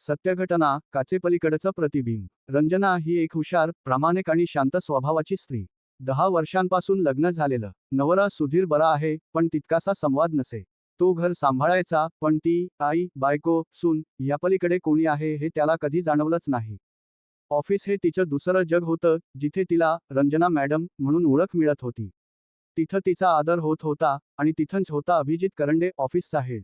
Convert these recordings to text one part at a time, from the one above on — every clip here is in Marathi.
सत्यघटना काचेपलीकडचं प्रतिबिंब. रंजना ही एक हुशार प्रामाणिक आणि शांत स्वभावाची स्त्री. दहा वर्षांपासून लग्न झालेलं. नवरा सुधीर बरा आहे पण तितकासा संवाद नसे. तो घर सांभाळायचा पण ती आई बायको सून यापलीकडे कोणी आहे हे त्याला कधी जाणवलंच नाही. ऑफिस हे तिचं दुसरं जग होतं जिथे तिला रंजना मॅडम म्हणून ओळख मिळत होती. तिथं तिचा आदर होत होता आणि तिथंच होता अभिजित करंडे ऑफिसचा हेड.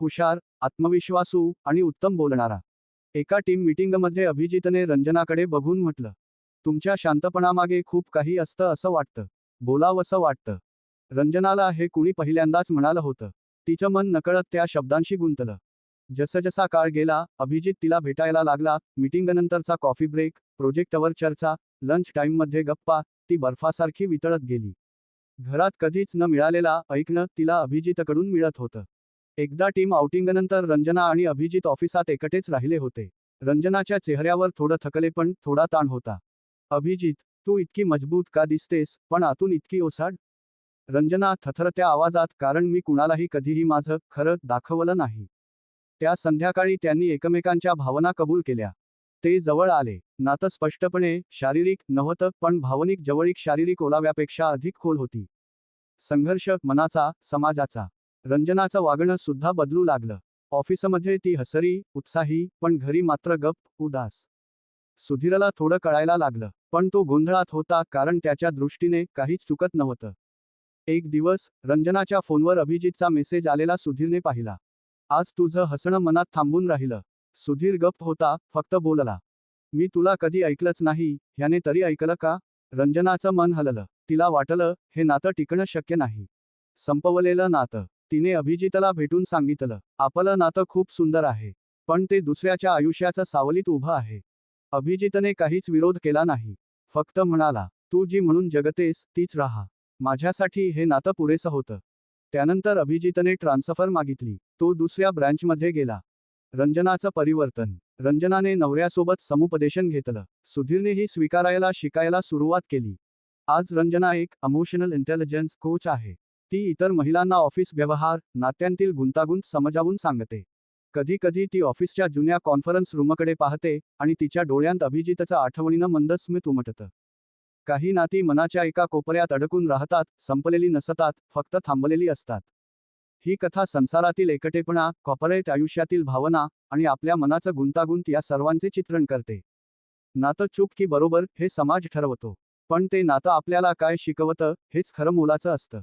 हुशार आत्मविश्वासू आणि उत्तम बोलणारा. एका टीम मिटिंगमध्ये अभिजितने रंजनाकडे बघून म्हटलं तुमच्या शांतपणामागे खूप काही असतं असं वाटतं. बोलावंसं वाटतं. रंजनाला हे कुणी पहिल्यांदाच म्हणालं होतं. तिचं मन नकळत त्या शब्दांशी गुंतलं. जसजसा काळ गेला अभिजित तिला भेटायला लागला मीटिंगनंतरचा कॉफी ब्रेक प्रोजेक्टवर चर्चा लंच टाईममध्ये गप्पा ती बर्फासारखी वितळत गेली. घरात कधीच न मिळालेला ऐकणं तिला अभिजितकडून मिळत होतं. एकदा टीम आउटिंगनंतर रंजना आणि अभिजित ऑफिसात एकटेच राहिले होते. रंजनाच्या चेहऱ्यावर थोडं थकलेपण थोडा ताण होता. अभिजित तू इतकी मजबूत का दिसतेस पण आतून इतकी ओसाड रंजना थथरत्या आवाजात कारण मी कुणालाही कधीही माझं खरं दाखवलं नाही त्या संध्याकाळी त्यांनी एकमेकांच्या भावना कबूल केल्या. ते जवळ आले. नातं स्पष्टपणे शारीरिक नव्हतं पण भावनिक जवळीक शारीरिक ओलाव्यापेक्षा अधिक खोल होती. संघर्ष मनाचा समाजाचा. रंजनाचं वागणं सुद्धा बदलू लागलं. ऑफिसमध्ये ती हसरी उत्साही पण घरी मात्र गप उदास. सुधीरला थोडं कळायला लागलं पण तो गोंधळात होता कारण त्याच्या दृष्टीने काहीच चुकत नव्हतं. एक दिवस रंजनाच्या फोनवर अभिजितचा मेसेज आलेला सुधीरने पाहिला. आज तुझं हसणं मनात थांबून राहिलं. सुधीर गप्प होता फक्त बोलला. मी तुला कधी ऐकलंच नाही ह्याने तरी ऐकलं का? रंजनाचं मन हललं. तिला वाटलं हे नातं टिकणं शक्य नाही. संपवलेलं नातं. तिने अभिजितला भेटून सांगितलं आपलं नातं खूप सुंदर आहे पण ते दुसऱ्याच्या आयुष्याचं सावलीत उभं आहे. अभिजितने काहीच विरोध केला नाही. फक्त म्हणाला तू जी म्हणून जगतेस तीच राहा. माझ्यासाठी हे नातं पुरेसं होतं. त्यानंतर अभिजितने ट्रान्सफर मागितली. तो दुसऱ्या ब्रँचमध्ये गेला. रंजनाचं परिवर्तन. रंजनाने नवऱ्यासोबत समुपदेशन घेतलं. सुधीरनेही स्वीकारायला शिकायला सुरुवात केली. आज रंजना एक अमोशनल इंटेलिजन्स कोच आहे. ती इतर महिलांना ऑफिस व्यवहार नात्यांतील गुंतागुंत समजावून सांगते. कधी कधी ती ऑफिसच्या जुन्या कॉन्फरन्स रूमकडे पाहते आणि तिच्या डोळ्यांत अभिजितचं आठवणीनं मंद स्मित उमटतं. काही नाती मनाच्या एका कोपऱ्यात अडकून राहतात संपलेली नसतात फक्त थांबलेली असतात. ही कथा संसारातील एकटेपणा कॉर्पोरेट आयुष्यातील भावना आणि आपल्या मनाचं गुंतागुंत या सर्वांचे चित्रण करते. नातं चूक की बरोबर हे समाज ठरवतो. पण ते नातं आपल्याला काय शिकवतं हेच खरं मोलाचं असतं.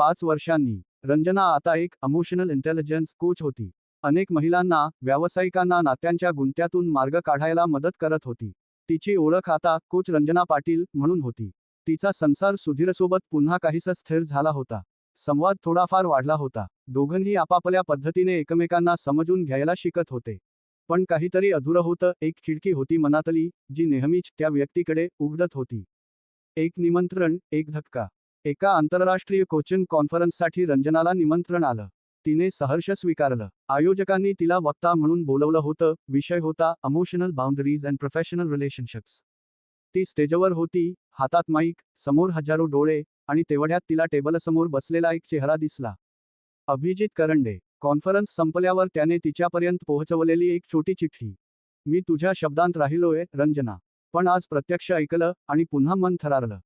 पाच वर्षांनी. रंजना आता एक अमोशनल इंटेलिजन्स कोच होती. अनेक महिलांना व्यावसायिकांना नात्यांच्या गुंत्यातून मार्ग काढायला मदत करत होती. तिची ओळख आता कोच रंजना पाटील म्हणून होती. तिचा संसार सुधीरसोबत पुन्हा काहीसा स्थिर झाला होता. संवाद थोडाफार वाढला होता. दोघंही आपापल्या पद्धतीने एकमेकांना समजून घ्यायला शिकत होते. पण काहीतरी अधुरं होतं एक खिडकी होती मनातली जी नेहमीच त्या व्यक्तीकडे उघडत होती. एक निमंत्रण एक धक्का. एका आंतरराष्ट्रीय कोचिंग कॉन्फरन्ससाठी रंजनाला निमंत्रण आलं. तिने सहर्ष स्वीकारलं. आयोजकांनी तिला वक्ता म्हणून बोलवलं होतं विषय होता emotional boundaries and professional relationships ती स्टेजवर होती हातात माईक समोर हजारो डोळे आणि तेवढ्यात तिला टेबलसमोर बसलेला एक चेहरा दिसला. अभिजित करंडे. कॉन्फरन्स संपल्यावर त्याने तिच्यापर्यंत पोहोचवलेली एक छोटी चिठ्ठी. मी तुझ्या शब्दांत राहिलोय रंजना. पण आज प्रत्यक्ष ऐकलं आणि पुन्हा मन थरारलं.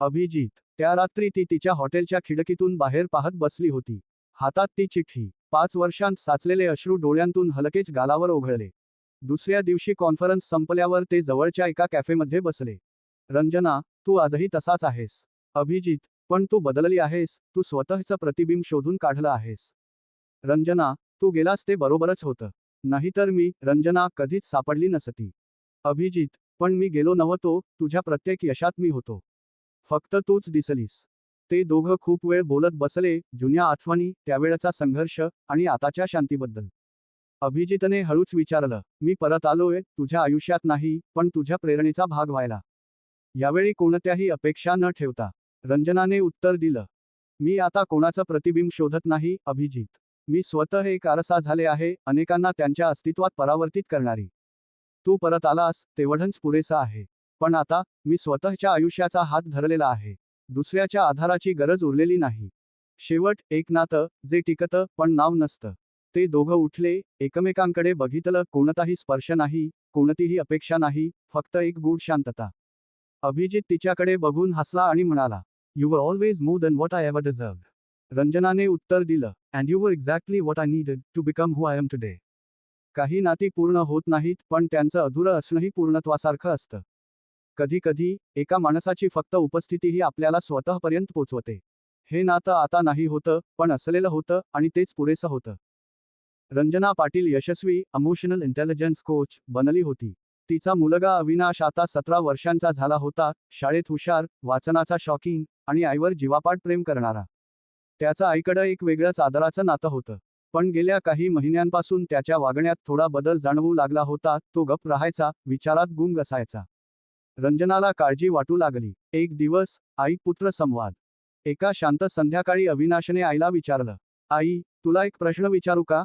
अभिजित. त्या रात्री ती तिच्या हॉटेलच्या खिडकीतून बाहेर पाहत बसली होती. हातात ती चिठ्ठी. पाच वर्षांत साचलेले अश्रू डोळ्यांतून हलकेच गालावर ओघळले. दुसऱ्या दिवशी कॉन्फरन्स संपल्यावर ते जवळच्या एका कॅफेमध्ये बसले. रंजना तू आजही तसाच आहेस. अभिजित पण तू बदलली आहेस. तू स्वतःचं प्रतिबिंब शोधून काढलं आहेस. रंजना तू गेलास ते बरोबरच होतं. नाहीतर मी रंजना कधीच सापडली नसती. अभिजित पण मी गेलो नव्हतो. तुझ्या प्रत्येक यशात मी होतो. फक्त तूच दिसलीस. ते दोघं खूप वेळ बोलत बसले जुन्या आठवणी त्यावेळचा संघर्ष आणि आताच्या शांतीबद्दल. अभिजितने हळूच विचारलं मी परत आलोय तुझ्या आयुष्यात नाही पण तुझ्या प्रेरणेचा भाग व्हायला. यावेळी कोणत्याही अपेक्षा न ठेवता. रंजनाने उत्तर दिलं मी आता कोणाचं प्रतिबिंब शोधत नाही अभिजित. मी स्वतः एक आरसा झाले आहे अनेकांना त्यांच्या अस्तित्वात परावर्तित करणारी. तू परत आलास तेवढंच पुरेसा आहे. पण आता मी स्वतःच्या आयुष्याचा हात धरलेला आहे. दुसऱ्याच्या आधाराची गरज उरलेली नाही. शेवट एक नातं जे टिकतं पण नाव नसतं. ते दोघं उठले एकमेकांकडे बघितलं कोणताही स्पर्श नाही कोणतीही अपेक्षा नाही फक्त एक गूढ शांतता. अभिजित तिच्याकडे बघून हसला आणि म्हणाला you were always more than what I ever deserve रंजनाने उत्तर दिलं and you were exactly what I needed to become who I am today काही नाती पूर्ण होत नाहीत पण त्यांचं अधुरं असणंही पूर्णत्वासारखं असतं. कधी कधी एका माणसाची फक्त उपस्थितीही आपल्याला स्वतःपर्यंत पोचवते. हे नातं आता नाही होतं पण असलेलं होतं आणि तेच पुरेसं होतं. रंजना पाटील यशस्वी अमोशनल इंटेलिजन्स कोच बनली होती. तिचा मुलगा अविनाश आता सतरा वर्षांचा झाला होता शाळेत हुशार वाचनाचा शॉकिंग आणि आईवर जीवापाट प्रेम करणारा. त्याचं आईकडं एक वेगळंच आदराचं नातं होतं. पण गेल्या काही महिन्यांपासून त्याच्या वागण्यात थोडा बदल जाणवू लागला होता तो गप राहायचा विचारात गुंग असायचा. रंजनाला काळजी वाटू लागली. एक दिवस आई पुत्र संवाद. एका शांत संध्याकाळी अविनाशने आईला विचारलं आई तुला एक प्रश्न विचारू का?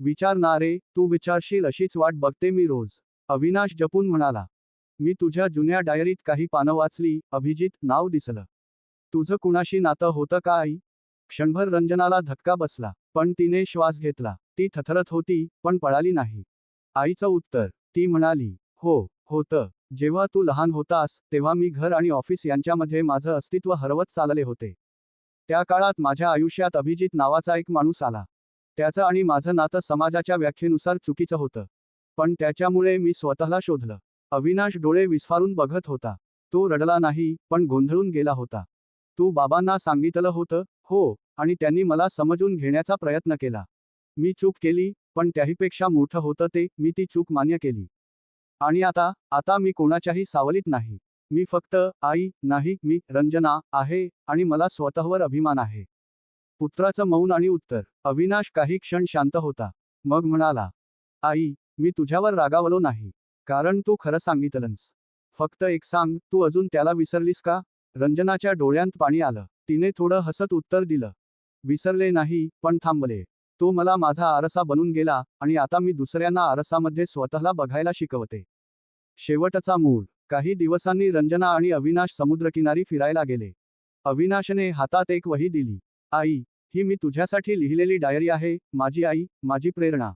विचार ना रे तू विचारशील अशीच वाट बघते मी रोज. अविनाश जपून म्हणाला मी तुझ्या जुन्या डायरीत काही पानं वाचली अभिजित नाव दिसलं. तुझं कुणाशी नातं होतं का आई? क्षणभर रंजनाला धक्का बसला पण तिने श्वास घेतला. ती थथरत होती पण पळाली नाही. आईचं उत्तर ती म्हणाली हो होतं. जेव्हा तू लहान होतास तेव्हा मी घर आणि ऑफिस यांच्यामध्ये माझं अस्तित्व हरवत चालले होते. त्या काळात माझ्या आयुष्यात अभिजित नावाचा एक माणूस आला. त्याचं आणि माझं नातं समाजाच्या व्याख्येनुसार चुकीचं होतं. पण त्याच्यामुळे मी स्वतःला शोधलं. अविनाश डोळे विस्फारून बघत होता. तो रडला नाही पण गोंधळून गेला होता. तू बाबांना सांगितलं होतं हो आणि त्यांनी मला समजून घेण्याचा प्रयत्न केला. मी चूक केली पण त्याहीपेक्षा मोठं होतं ते मी ती चूक मान्य केली. आणि आता आता मी कोणाच्याही सावलीत नाही. मी फक्त आई नाही मी रंजना आहे आणि मला स्वतःवर अभिमान आहे. पुत्राचं मौन आणि उत्तर. अविनाश काही क्षण शांत होता. मग म्हणाला आई मी तुझ्यावर रागावलो नाही. कारण तू खरं सांगितलंस. फक्त एक सांग तू अजून त्याला विसरलीस का? रंजनाच्या डोळ्यांत पाणी आलं. तिने थोडं हसत उत्तर दिलं. विसरले नाही पण थांबले. तो मला माझा आरसा बनून गेला आणि आता मी दुसऱ्यांना आरसामध्ये स्वतःला बघायला शिकवते. शेवटचा मूड काही दिवसांनी रंजना आणि अविनाश समुद्रकिनारी फिरायला गेले. अविनाशने हातात एक वही दिली. आई ही मी तुझ्यासाठी लिहिलेली डायरी आहे. माझी आई माझी प्रेरणा.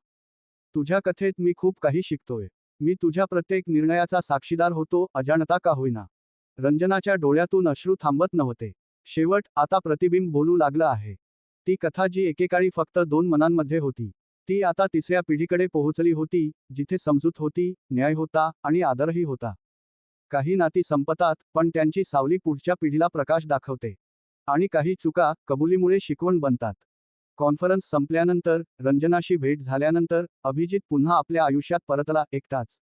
तुझ्या कथेत मी खूप काही शिकतोय. मी तुझ्या प्रत्येक निर्णयाचा साक्षीदार होतो अजाणता का होईना. रंजनाच्या डोळ्यातून अश्रू थांबत नव्हते. शेवट आता प्रतिबिंब बोलू लागलं आहे. ती कथा जी एकेकाळी फक्त दोन मनांमध्ये होती. ती आता तिसऱ्या पिढीकडे पोहोचली होती जिथे समजूत होती न्याय होता आणि आदरही होता. काही नाती संपतात पण त्यांची सावली पुढच्या पिढीला प्रकाश दाखवते. आणि काही चुका कबुलीमुळे शिकवण बनतात. कॉन्फरन्स संपल्यानंतर रंजनाशी भेट झाल्यानंतर अभिजित पुन्हा आपल्या आयुष्यात परतला एकटाच.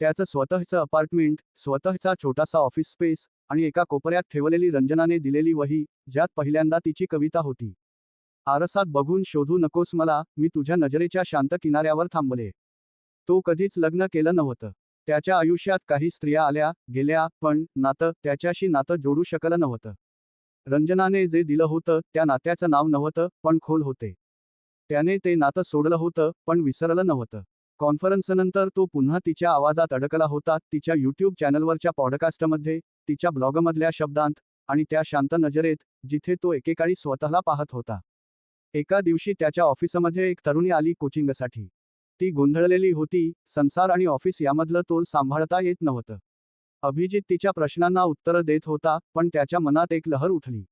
त्याचं स्वतःचं अपार्टमेंट स्वतःचा छोटासा ऑफिस स्पेस आणि एका कोपऱ्यात ठेवलेली रंजनाने दिलेली वही ज्यात पहिल्यांदा तिची कविता होती. आरसात बघून शोधू नकोस मला मी तुझ्या नजरेच्या शांत किनाऱ्यावर थांबले. तो कधीच लग्न केलं नव्हतं. त्याच्या आयुष्यात काही स्त्रिया आल्या गेल्या पण नातं त्याच्याशी नातं जोडू शकलं नव्हतं. रंजनाने जे दिलं होतं त्या नात्याचं नाव नव्हतं पण खोल होते. त्याने ते नातं सोडलं होतं पण विसरलं नव्हतं. कॉन्फरन्सनंतर तो पुन्हा तिच्या आवाजात अडकला होता तिच्या यूट्यूब चॅनलवरच्या पॉडकास्टमध्ये तिच्या ब्लॉगमधल्या शब्दांत आणि त्या शांत नजरेत जिथे तो एकेकाळी स्वतःला पाहत होता. एका दिवशी त्याच्या ऑफिसमध्ये एक तरुणी आली कोचिंगसाठी. ती गोंधळलेली होती संसार आणि ऑफिस यामधलं तोल सांभाळता येत नव्हतं. अभिजित तिच्या प्रश्नांना उत्तरं देत होता पण त्याच्या मनात एक लहर उठली.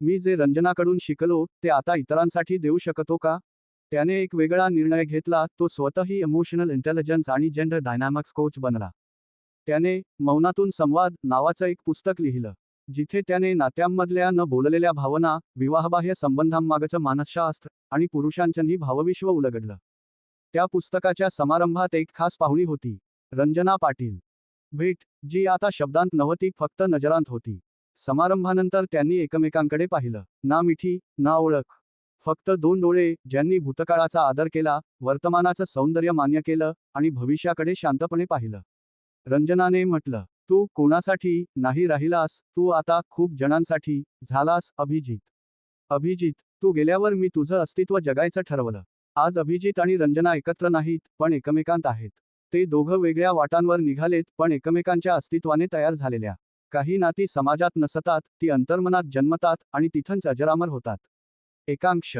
मी जे रंजनाकडून शिकलो ते आता इतरांसाठी देऊ शकतो का? त्याने एक वेगळा निर्णय घेतला तो स्वतःही इमोशनल इंटेलिजन्स आणि जेंडर डायनॅमिक्स कोच बनला. त्याने मौनातून संवाद नावाचं एक पुस्तक लिहिलं. जिथे त्याने नात्यांमधल्या न बोललेल्या भावना विवाहबाह्य संबंधांमागचं मानसशास्त्र आणि पुरुषांचंही भावविश्व उलगडलं. त्या पुस्तकाच्या समारंभात एक खास पाहुणी होती रंजना पाटील. भेट जी आता शब्दांत नव्हती फक्त नजरांत होती. समारंभानंतर त्यांनी एकमेकांकडे पाहिलं. ना मिठी ना ओळख. फक्त दोन डोळे ज्यांनी भूतकाळाचा आदर केला वर्तमानाचं सौंदर्य मान्य केलं आणि भविष्याकडे शांतपणे पाहिलं. रंजनाने म्हटलं तू कोणासाठी नाही राहिलास तू आता खूप जणांसाठी झालास अभिजित. अभिजित तू गेल्यावर मी तुझं अस्तित्व जगायचं ठरवलं. आज अभिजित आणि रंजना एकत्र नाहीत पण एकमेकांत आहेत. ते दोघं वेगळ्या वाटांवर निघालेत पण एकमेकांच्या अस्तित्वाने तयार झालेल्या. काही नाती समाजात नसतात ती अंतर्मनात जन्मतात आणि तिथंच अजरामर होतात. एकांक्ष